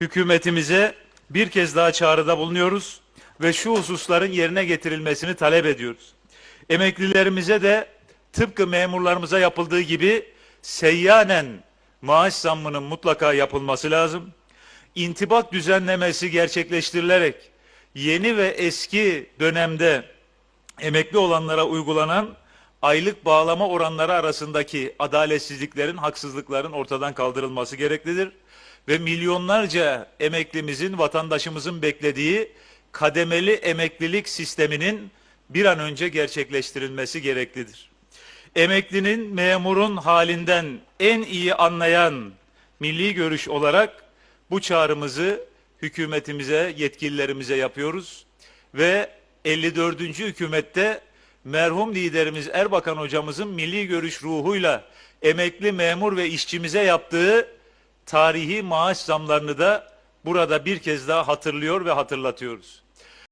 hükümetimize bir kez daha çağrıda bulunuyoruz ve şu hususların yerine getirilmesini talep ediyoruz. Emeklilerimize de tıpkı memurlarımıza yapıldığı gibi seyyanen maaş zammının mutlaka yapılması lazım. İntibak düzenlemesi gerçekleştirilerek yeni ve eski dönemde emekli olanlara uygulanan aylık bağlama oranları arasındaki adaletsizliklerin, haksızlıkların ortadan kaldırılması gereklidir. Ve milyonlarca emeklimizin, vatandaşımızın beklediği kademeli emeklilik sisteminin bir an önce gerçekleştirilmesi gereklidir. Emeklinin, memurun halinden en iyi anlayan milli görüş olarak bu çağrımızı hükümetimize, yetkililerimize yapıyoruz ve 54. hükümette merhum liderimiz Erbakan hocamızın milli görüş ruhuyla emekli memur ve işçimize yaptığı tarihi maaş zamlarını da burada bir kez daha hatırlıyor ve hatırlatıyoruz.